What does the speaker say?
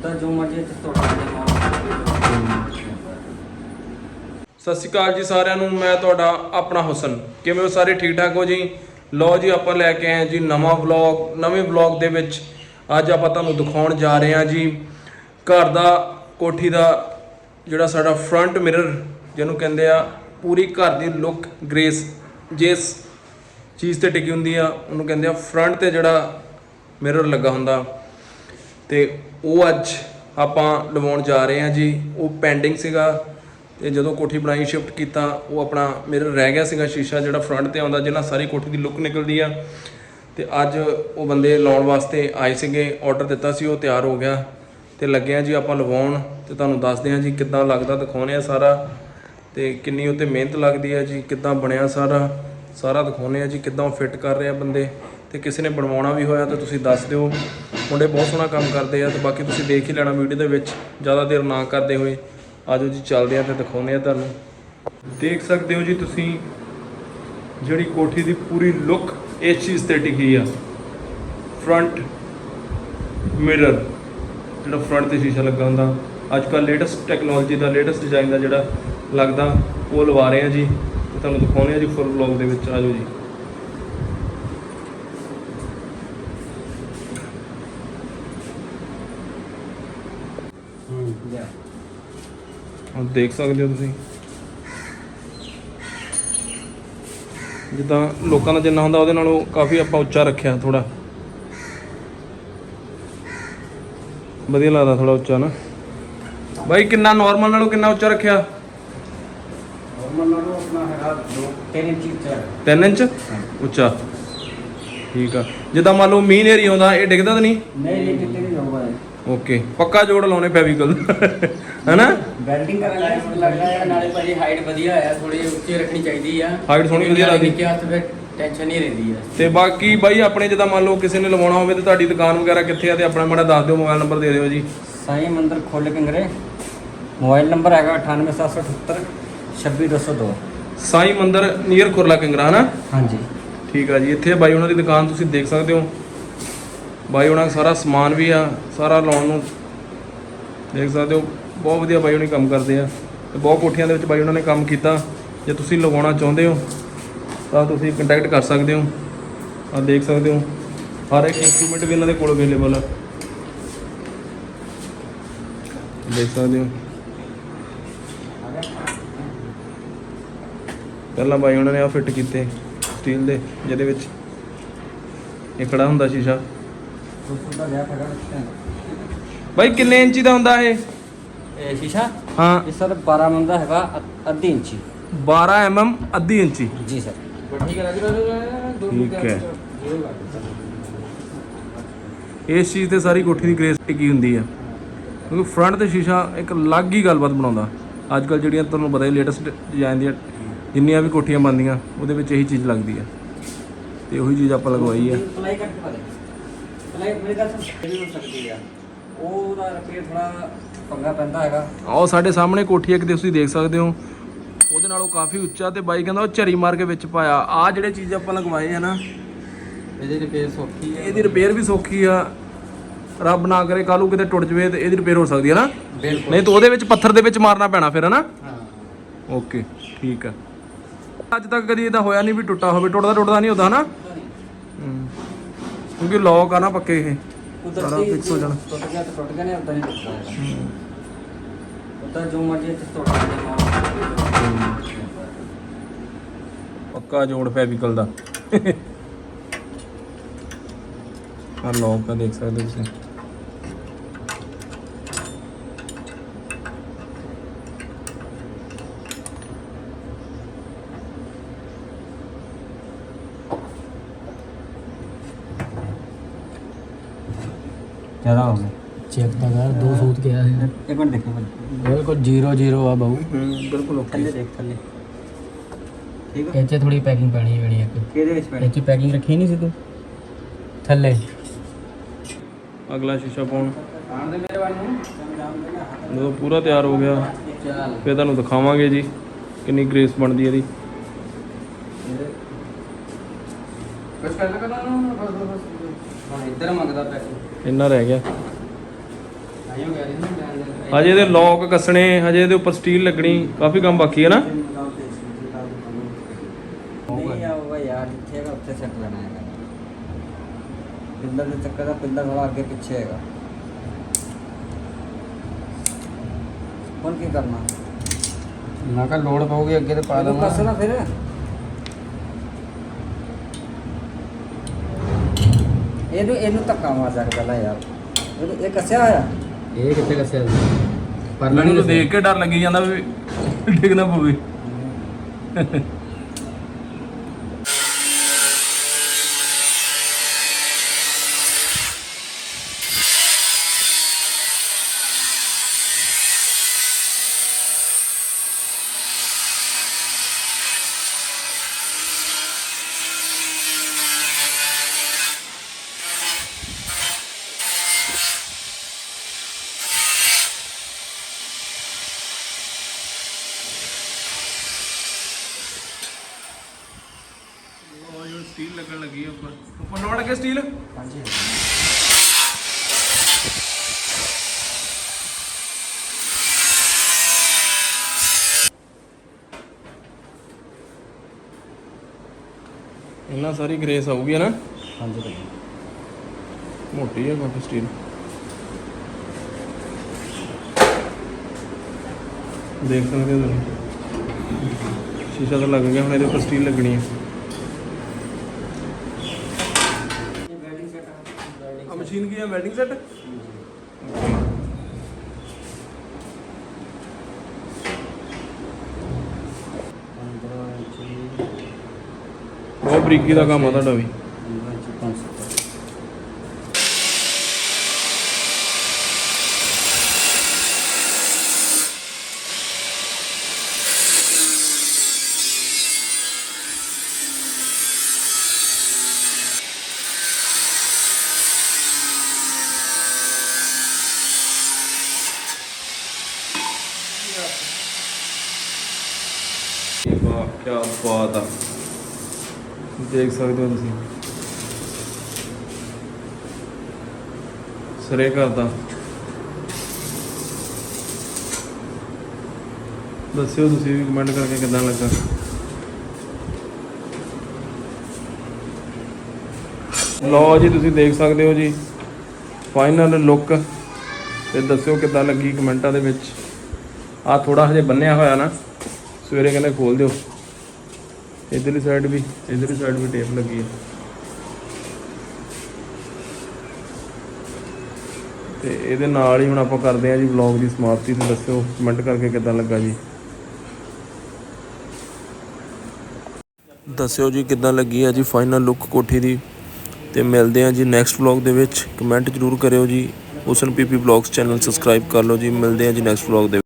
ਉਦਾਂ ਜੋ ਮਰਜ਼ੀ ਤੇ ਤੁਹਾਡਾ ਦੇ ਸਤਿ ਸ਼੍ਰੀ ਅਕਾਲ ਜੀ ਸਾਰਿਆਂ ਨੂੰ, ਮੈਂ ਤੁਹਾਡਾ ਆਪਣਾ ਹੁਸਨ। ਕਿਵੇਂ ਹੋ ਸਾਰੇ? ਠੀਕ ਠਾਕ ਹੋ ਜੀ? ਲਓ ਜੀ, ਆਪਾਂ ਲੈ ਕੇ ਆਏ ਜੀ ਨਵਾਂ ਵਲੌਗ ਨਵੇਂ ਵਲੌਗ ਦੇ ਵਿੱਚ ਅੱਜ ਆਪਾਂ ਤੁਹਾਨੂੰ ਦਿਖਾਉਣ ਜਾ ਰਹੇ ਹਾਂ ਜੀ। ਘਰ ਦਾ ਕੋਠੀ ਦਾ ਜਿਹੜਾ ਸਾਡਾ ਫਰੰਟ ਮਿਰਰ ਜਿਹਨੂੰ ਕਹਿੰਦੇ ਆ, ਪੂਰੀ ਘਰ ਦੀ ਲੁੱਕ ਗ੍ਰੇਸ ਜਿਸ ਚੀਜ਼ ਤੇ ਟਿਕੀ ਹੁੰਦੀ ਆ, ਉਹਨੂੰ ਕਹਿੰਦੇ ਆ ਫਰੰਟ ਤੇ ਜਿਹੜਾ ਮਿਰਰ ਲੱਗਾ ਹੁੰਦਾ। ਤੇ ਉਹ ਅੱਜ ਆਪਾਂ ਲਵਾਉਣ ਜਾ ਰਹੇ ਹਾਂ ਜੀ। ਉਹ ਪੈਂਡਿੰਗ ਸੀਗਾ ਤੇ ਜਦੋਂ ਕੋਠੀ ਬਣਾਈ ਸ਼ਿਫਟ ਕੀਤਾ, ਉਹ ਆਪਣਾ ਮਿਰਰ ਰਹਿ ਗਿਆ ਸੀਗਾ ਸ਼ੀਸ਼ਾ ਜਿਹੜਾ ਫਰੰਟ ਤੇ ਆਉਂਦਾ ਜਿਹਨਾਂ ਸਾਰੀ ਕੋਠੀ ਦੀ ਲੁੱਕ ਨਿਕਲਦੀ ਆ। ਤੇ ਅੱਜ ਉਹ ਬੰਦੇ ਲਾਉਣ ਵਾਸਤੇ ਆਏ ਸੀਗੇ ਆਰਡਰ ਦਿੱਤਾ ਸੀ, ਉਹ ਤਿਆਰ ਹੋ ਗਿਆ। ਤੇ ਲੱਗਿਆ ਜੀ ਆਪਾਂ ਲਵਾਉਣ ਤੇ ਤੁਹਾਨੂੰ ਦੱਸਦੇ ਹਾਂ ਜੀ ਕਿੱਦਾਂ ਲੱਗਦਾ ਦਿਖਾਉਣੇ ਆ ਸਾਰਾ। ਤੇ ਕਿੰਨੀ ਉੱਤੇ ਮਿਹਨਤ ਲੱਗਦੀ ਹੈ ਜੀ, ਕਿੱਦਾਂ ਬਣਿਆ ਸਾਰਾ। ਸਾਰਾ ਦਿਖਾਉਣੇ ਆ ਜੀ ਕਿੱਦਾਂ ਫਿੱਟ ਕਰ ਰਹੇ ਆ ਬੰਦੇ। ਤੇ ਕਿਸੇ ਨੇ ਬਣਵਾਉਣਾ ਵੀ ਹੋਇਆ ਤਾਂ ਤੁਸੀਂ ਦੱਸ ਦਿਓ। ਮੁੰਡੇ ਬਹੁਤ ਸੋਹਣਾ ਕੰਮ ਕਰਦੇ ਆ ਤੇ ਬਾਕੀ ਤੁਸੀਂ ਦੇਖ ਹੀ ਲੈਣਾ ਵੀਡੀਓ ਦੇ ਵਿੱਚ, ਜ਼ਿਆਦਾ ਦੇਰ ਨਾ ਕਰਦੇ ਹੋਏ। ਆਜੋ ਜੀ, ਚੱਲਦੇ ਆ ਤੇ ਦਿਖਾਉਂਦੇ ਆ ਤੁਹਾਨੂੰ। ਦੇਖ ਸਕਦੇ ਹੋ ਜੀ ਤੁਸੀਂ, ਜਿਹੜੀ ਕੋਠੀ ਦੀ ਪੂਰੀ ਲੁੱਕ ਇਸ ਚੀਜ਼ ਤੇ ਟਿਕੀ ਆ। ਫਰੰਟ ਮਿਰਰ ਜਿਹੜਾ ਫਰੰਟ ਤੇ ਸ਼ੀਸ਼ਾ ਲੱਗਾ ਹੁੰਦਾ। ਅੱਜ ਕੱਲ ਲੇਟੈਸਟ ਟੈਕਨੋਲੋਜੀ ਦਾ ਲੇਟੈਸਟ ਡਿਜ਼ਾਈਨ ਦਾ ਜਿਹੜਾ ਲੱਗਦਾ, ਉਹ ਲਵਾ ਰਹੇ ਆ ਜੀ। ਤੇ ਤੁਹਾਨੂੰ ਦਿਖਾਉਂਦੇ ਆ ਜੀ ਫੁੱਲ ਵਲੌਗ ਦੇ ਵਿੱਚ। ਆਜੋ ਜੀ ਹੂੰ ਜਾ ਹੁਣ ਦੇਖ ਸਕਦੇ ਹੋ ਤੁਸੀਂ। ਜਿੱਦਾਂ ਲੋਕਾਂ ਦਾ ਜਿੰਨਾ ਹੁੰਦਾ ਉਹਦੇ ਨਾਲੋਂ ਕਾਫੀ ਆਪਾਂ ਉੱਚਾ ਰੱਖਿਆ ਥੋੜਾ ਵਧੀਆ ਲੱਗਦਾ ਥੋੜਾ ਉੱਚਾ ਨਾ। ਬਾਈ ਕਿੰਨਾ ਨਾਰਮਲ ਨਾਲੋਂ ਕਿੰਨਾ ਉੱਚਾ ਰੱਖਿਆ? ਨਾਰਮਲ ਨਾਲੋਂ ਆਪਣਾ ਹੈਗਾ 2 3 ਇੰਚ ਉੱਚਾ। 3 ਇੰਚ? ਉੱਚਾ। ਠੀਕ ਆ। ਜਿੱਦਾਂ ਮੰਨ ਲਓ ਮੀਂਹ ਨੇਰੀ ਆਉਂਦਾ ਇਹ ਡਿੱਗਦਾ ਤਾਂ ਨਹੀਂ? ਨਹੀਂ ਇਹ ਕਿਤੇ ਨਹੀਂ ਜਾਊਗਾ ਓਕੇ ਪੱਕਾ ਜੋੜ ਲਾਉਣੇ ਫੈਵੀਕਲ। ਹੈਨਾ? ਵੈਲਡਿੰਗ ਕਰਨ ਲੱਗ ਲੱਗਦਾ ਹੈ ਨਾਲੇ ਭਾਜੀ ਹਾਈਟ ਵਧੀਆ ਆ ਥੋੜੀ ਉੱਚੀ ਰੱਖਣੀ ਚਾਹੀਦੀ ਆ। Height ਸੋਹਣੀ ਵਧੀਆ ਲੱਗਦੀ। ਨਿੱਕੇ ਹੱਥ ਫਿਰ ਟੈਨਸ਼ਨ ਨਹੀਂ ਰਹਿੰਦੀ ਆ। ਤੇ ਬਾਕੀ ਬਾਈ ਆਪਣੇ ਜਿੱਦਾਂ ਮੰਨ ਲਓ ਕਿਸੇ ਨੇ ਲਵਾਉਣਾ ਹੋਵੇ ਤੇ ਤੁਹਾਡੀ ਦੁਕਾਨ ਵਗੈਰਾ ਕਿੱਥੇ ਆ ਤੇ ਆਪਣਾ ਮਾੜਾ ਦੱਸ ਦਿਓ ਮੋਬਾਈਲ ਨੰਬਰ ਦੇ ਦਿਓ ਜੀ। ਸਾਈ ਮੰਦਰ ਖੋਲ ਕੰਗਰੇ ਮੋਬਾਈਲ ਨੰਬਰ ਹੈਗਾ 98778 26202 ਸਾਈ ਮੰਦਰ ਨੀਅਰ ਖੁਰਲਾ ਕੰਗਰਾ ਹਨਾ? ਹਾਂਜੀ। ਠੀਕ ਆ ਜੀ ਇੱਥੇ ਬਾਈ ਉਹਨਾਂ ਦੀ ਦੁਕਾਨ ਤੁਸੀਂ ਦੇਖ ਸਕਦੇ ਹੋ। ਬਾਈ ਉਹਨਾਂ ਦਾ ਸਾਰਾ ਸਮਾਨ ਵੀ ਆ ਸਾਰਾ ਲਾਉਣ ਨੂੰ ਦੇਖ ਸਕਦੇ ਹੋ। ਬਹੁਤ ਵਧੀਆ ਬਾਈ ਉਹਨੇ ਕੰਮ ਕਰਦੇ ਆ ਤੇ ਬਹੁਤ ਕੋਠੀਆਂ ਦੇ ਵਿੱਚ ਬਾਈ ਉਹਨਾਂ ਨੇ ਕੰਮ ਕੀਤਾ। ਜੇ ਤੁਸੀਂ ਲਗਾਉਣਾ ਚਾਹੁੰਦੇ ਹੋ, ਤਾਂ ਤੁਸੀਂ ਕੰਟੈਕਟ ਕਰ ਸਕਦੇ ਹੋ। ਆ ਦੇਖ ਸਕਦੇ ਹੋ, ਹਰ ਇੱਕ ਇੰਸਟਰੂਮੈਂਟ ਵੀ ਇਹਨਾਂ ਦੇ ਕੋਲ ਅਵੇਲੇਬਲ ਆ। ਦੇਖ ਸਕਦੇ ਹੋ। ਪਹਿਲਾਂ ਬਾਈ ਉਹਨਾਂ ਨੇ ਆ ਫਿੱਟ ਕੀਤੇ ਸਟੀਲ ਦੇ, ਜਿਹਦੇ ਵਿੱਚ ਇਹ ਖੜਾ ਹੁੰਦਾ ਸ਼ੀਸ਼ਾ। ਬਾਈ ਕਿੰਨੇ ਇੰਚੀ ਦਾ ਹੁੰਦਾ ਇਹ? ਇਹ ਸ਼ੀਸ਼ਾ? ਹਾਂ। ਇਸ ਸਰ 12 mm ਦਾ ਹੈਗਾ ਅ- ਅੱਧੀ ਇੰਚੀ। 12 mm ਅੱਧੀ ਇੰਚੀ। ਜੀ ਸਰ। ਠੀਕ ਹੈ ਹੈ। ਇਸ ਚੀਜ਼ ਤੇ ਸਾਰੀ ਕੋਠੀ ਦੀ ਗ੍ਰੇਸ ਟਿਕੀ ਹੁੰਦੀ ਆ? ਕਿਉਂਕਿ ਫਰੰਟ ਤੇ ਸ਼ੀਸ਼ਾ ਇੱਕ ਅਲੱਗ ਹੀ ਗੱਲਬਾਤ ਬਣਾਉਂਦਾ। ਅੱਜ ਕੱਲ ਜਿਹੜੀਆਂ ਤੁਹਾਨੂੰ ਪਤਾ ਹੀ ਲੇਟੈਸਟ ਡਿਜ਼ਾਈਨ ਦੀਆਂ ਜਿੰਨੀਆਂ ਵੀ ਕੋਠੀਆਂ ਬਣਦੀਆਂ ਉਹਦੇ ਵਿੱਚ ਇਹੀ ਚੀਜ਼ ਲੱਗਦੀ ਆ। ਤੇ ਉਹੀ ਚੀਜ਼ ਆਪਾਂ ਲਗਵਾਈ ਆ। ਪਲਾਈ ਕਰਕੇ ਪਾ ਦੇ ਪਲਾਈ ਮੇਰੇ ਦਾ ਸਭ ਹੋ ਸਕਦੀ ਆ। ਉਹਦਾ ਰੁਪਏ ਥੋੜਾ ਪੰਗਾ ਪੈਂਦਾ ਹੈਗਾ। ਆਓ ਸਾਡੇ ਸਾਹਮਣੇ ਕੋਠੀ ਇੱਕ ਤੁਸੀਂ ਦੇਖ ਸਕਦੇ ਹੋ। ਉਹਦੇ ਨਾਲੋਂ ਕਾਫੀ ਉੱਚਾ ਤੇ ਬਾਈ ਕਹਿੰਦਾ ਉਹ ਝਰੀ ਮਾਰ ਕੇ ਵਿੱਚ ਪਾਇਆ। ਆ ਜਿਹੜੇ ਚੀਜ਼ ਆਪਾਂ ਲਗਵਾਏ ਆ ਨਾ ਇਹਦੇ ਰੁਪਏ ਸੌਖੀ ਹੈ ਇਹਦੀ ਰਿਪੇਅਰ ਵੀ ਸੌਖੀ ਆ। ਰੱਬ ਨਾ ਕਰੇ ਕੱਲ੍ਹ ਨੂੰ ਕਿਤੇ ਟੁੱਟ ਜਵੇ ਤੇ ਇਹਦੀ ਰਿਪੇਅਰ ਹੋ ਸਕਦੀ ਹੈ ਨਾ। ਬਿਲਕੁਲ। ਨਹੀਂ ਤਾਂ ਉਹਦੇ ਵਿੱਚ ਪੱਥਰ ਦੇ ਵਿੱਚ ਮਾਰਨਾ ਪੈਣਾ ਫਿਰ ਹਨਾ? ਹਾਂ। ਓਕੇ ਠੀਕ ਆ। ਅੱਜ ਤੱਕ ਕਦੀ ਇਹਦਾ ਹੋਇਆ ਨਹੀਂ ਵੀ ਟੁੱਟਾ ਹੋਵੇ ਟੁੱਟਦਾ ਟੁੱਟਦਾ ਨਹੀਂ ਹੁੰਦਾ ਹਨਾ? ਹੂੰ। ਕਿਉਂਕਿ ਲੋਕ ਆ ਨਾ ਪੱਕੇ ਇਹ। ਸਾਰਾ ਕੁਦਰਤੀ fix ਹੋ ਜਾਣਾ। ਟੁੱਟ ਗਿਆ ਤਾਂ ਟੁੱਟ ਗਿਆ ਨਹੀਂ ਉਦਾਂ ਨਹੀਂ ਟੁੱਟਦਾ ਹੈਗਾ ਉਦਾਂ ਜੋ ਮਰਜ਼ੀ ਤੇ ਤੁਹਾਡਾ ਦੇ ਪੱਕਾ ਜੋੜ ਫੈਵੀਕਲ ਦਾ। ਆ ਲੋਕ ਦੇਖ ਸਕਦੇ ਹੋ ਤੁਸੀਂ। ਜ਼ਿਆਦਾ ਹੋ ਗਿਆ ਚੈੱਕ ਤਾਂ ਕਰ ਦੋ ਸੂਤ ਕਿਹਾ ਹੈ ਇੱਕ ਮਿੰਟ ਦੇਖੋ ਬਿਲਕੁਲ 0 0 ਆ ਬਾਊ। ਹੂੰ ਬਿਲਕੁਲ ਓਕੇ ਥੱਲੇ ਦੇਖ ਥੱਲੇ। ਠੀਕ ਹੈ ਇੱਥੇ ਥੋੜੀ ਪੈਕਿੰਗ ਪੈਣੀ ਹੈ ਬਣੀ ਇੱਕ। ਕਿਹਦੇ ਵਿੱਚ ਪੈਣੀ? ਇੱਥੇ ਪੈਕਿੰਗ ਰੱਖੀ ਨਹੀਂ ਸੀ ਤੂੰ? ਥੱਲੇ। ਅਗਲਾ ਸ਼ੀਸ਼ਾ ਪਾਉਣ। ਆਣ ਦੇ ਮੇਰੇ ਵੱਲ ਨੂੰ। ਜਦੋਂ ਪੂਰਾ ਤਿਆਰ ਹੋ ਗਿਆ ਚੱਲ। ਫਿਰ ਤੁਹਾਨੂੰ ਦਿਖਾਵਾਂਗੇ ਜੀ ਕਿੰਨੀ ਗ੍ਰੇਸ ਬਣਦੀ ਹੈ ਇਹਦੀ ਨਾ? ਬਸ ਬਸ ਬਸ ਹੁਣ ਇੱਧਰ ਮੰਗਦਾ ਪੈਸੇ। ਇੰਨਾ ਰਹਿ ਗਿਆ। ਹਜੇ ਇਹਦੇ ਲੋਕ ਕੱਸਣੇ ਹਜੇ ਇਹਦੇ ਉੱਪਰ ਸਟੀਲ ਲੱਗਣੀ ਕਾਫੀ ਕੰਮ ਬਾਕੀ ਹੈ ਨਾ? ਨਹੀਂ ਆਊਗਾ ਯਾਰ ਜਿੱਥੇ ਹੈਗਾ ਉੱਥੇ ਸੈੱਟ ਲੈਣਾ ਹੈਗਾ। ਪਿੱਲਰ ਦੇ ਚੱਕਰ ਦਾ ਪਿੱਲਰ ਥੋੜਾ ਅੱਗੇ ਪਿੱਛੇ ਹੈਗਾ। ਹੁਣ ਕੀ ਕਰਨਾ? ਮੈਂ ਕਿਹਾ ਲੋਡ ਪਾਉਗੀ ਅੱਗੇ ਤੇ ਪਾ ਦਵਾਂ ਕੱਸਣਾ ਫਿਰ। ਇਹਨੂੰ ਇਹਨੂੰ ਧੱਕਾ ਮਾਰ ਜਾ ਕੇ ਪਹਿਲਾਂ ਯਾਰ। ਇਹਨੂੰ ਇਹ ਕੱਸਿਆ ਹੋਇਆ? ਇਹ ਕਿੱਥੇ ਕੱਸਿਆ ਪਰ ਮੈਨੂੰ ਤਾਂ ਦੇਖ ਕੇ ਡਰ ਲੱਗੀ ਜਾਂਦਾ ਵੀ ਡਿੱਗ ਨਾ ਪਵੇ ਉਹ ਜੋ ਸਟੀਲ ਲੱਗਣ ਲੱਗੀ ਹੈ ਉੱਪਰ ਲੱਗੇ ਸਟੀਲ? ਹਾਂਜੀ ਇੰਨਾ ਸਾਰੀ ਗ੍ਰੇਸ ਆਊਗੀ ਨਾ? ਹਾਂਜੀ ਭਾਈ। ਮੋਟੀ ਹੈ ਕਾਫੀ ਸਟੀਲ। ਦੇਖ ਸਕਦੇ ਹੋ ਤੁਸੀਂ। ਸ਼ੀਸ਼ਾ ਤਾਂ ਲੱਗ ਗਿਆ ਹੁਣ ਇਹਦੇ ਉੱਪਰ ਸਟੀਲ ਲੱਗਣੀ ਹੈ welding set welding welding set ਬਹੁਤ ਬਰੀਕੀ ਦਾ ਕੰਮ ਆ ਤੁਹਾਡਾ ਵੀ। ਵਾਹ ਕੀ ਬਾਤ ਆ। ਦੇਖ ਸਕਦੇ ਹੋ ਤੁਸੀਂ। ਸਰੇ ਕਰਦਾ। ਦੱਸਿਓ ਤੁਸੀਂ ਵੀ ਕਮੈਂਟ ਕਰਕੇ ਕਿਦਾਂ ਲੱਗਾ। ਲਓ ਜੀ, ਤੁਸੀਂ ਦੇਖ ਸਕਦੇ ਹੋ ਜੀ। ਫਾਈਨਲ ਲੁੱਕ ਤੇ ਦੱਸਿਓ ਕਿਦਾਂ ਲੱਗੀ ਕਮੈਂਟਾਂ ਦੇ ਵਿੱਚ। ਆ ਥੋੜਾ ਹਜੇ ਬੰਨਿਆ ਹੋਇਆ ਨਾ, ਸਵੇਰੇ ਕਹਿੰਦੇ ਖੋਲ ਦਿਓ। ਇਧਰਲੀ ਸਾਈਡ ਵੀ, ਇਧਰਲੀ ਸਾਈਡ ਵੀ ਟੇਪ ਲੱਗੀ ਹੈ ਤੇ ਇਹਦੇ ਨਾਲ ਹੀ ਹੁਣ ਆਪਾਂ ਕਰਦੇ ਹਾਂ ਜੀ ਵਲੌਗ ਦੀ ਸਮਾਪਤੀ, ਤੇ ਦੱਸਿਓ ਕਮੈਂਟ ਕਰਕੇ ਕਿੱਦਾਂ ਲੱਗਾ ਜੀ? ਦੱਸਿਓ ਜੀ ਕਿੱਦਾਂ ਲੱਗੀ ਹੈ ਜੀ ਫਾਈਨਲ ਲੁੱਕ ਕੋਠੀ ਦੀ। ਤੇ ਮਿਲਦੇ ਹਾਂ ਜੀ ਨੈਕਸਟ ਵਲੌਗ ਦੇ ਵਿੱਚ। ਕਮੈਂਟ ਜ਼ਰੂਰ ਕਰਿਓ ਜੀ। ਹੁਸਨ ਪੀਪੀ ਵਲੌਗਸ ਚੈਨਲ ਸਬਸਕ੍ਰਾਈਬ ਕਰ ਲਓ ਜੀ। ਮਿਲਦੇ ਹਾਂ ਜੀ ਨੈਕਸਟ ਵਲੌਗ ਦੇ